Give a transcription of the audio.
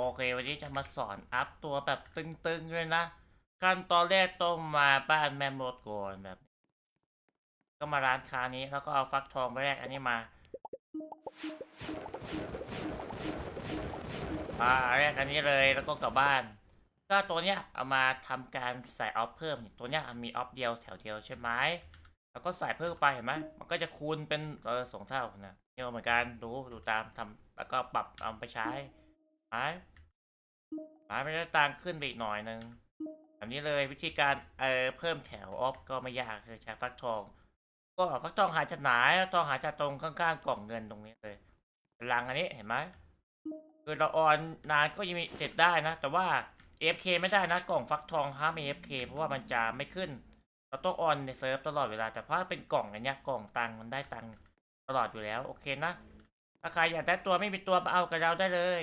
โอเค วันนี้จะมาสอนอัพตัวแบบตึงๆเลยนะขั้นตอนแรกต้องมาบ้านแม่มดก่อนแบบ ก็มาร้านค้านี้แล้วก็เอาฟักทองไปแรกอันนี้มาอ่าแรกอันนี้เลยแล้วก็กลับบ้าน ก็ตัวเนี้ยเอามาทำการใส่ออฟเพิ่ม ตัวเนี้ยมีออฟเดียวแถวเดียวใช่ไหมแล้วก็ใส่เพิ่มไปเห็นไหมมันก็จะคูณเป็นเออสองเท่านะเนี่ยเหมือนกันดูดูตามทำแล้วก็ปรับเอาไปใช้ไป ไปไม่ได้ตังขึ้นไปอีกหน่อยนึงแบบนี้เลยวิธีการเออเพิ่มแถวออฟก็ไม่ยากคือใช้ฟักทอง ก็ฟักทองหาจากไหนทองหาจากตรงข้างๆกล่องเงินตรงนี้เลยลังอันนี้เห็นไหมคือเราออนนานก็ยังมีเสร็จได้นะ แต่ว่า AFK ไม่ได้นะกล่องฟักทองห้าม AFK เพราะว่ามันจะไม่ขึ้น เราต้องออนในเซิร์ฟตลอดเวลาแต่ถ้าเป็นกล่องอันเนี้ยกล่องตังมันได้ตังตลอดอยู่แล้ว โอเคนะถ้าใครอยากได้ตัวไม่มีตัวมาเอากับเราได้เลย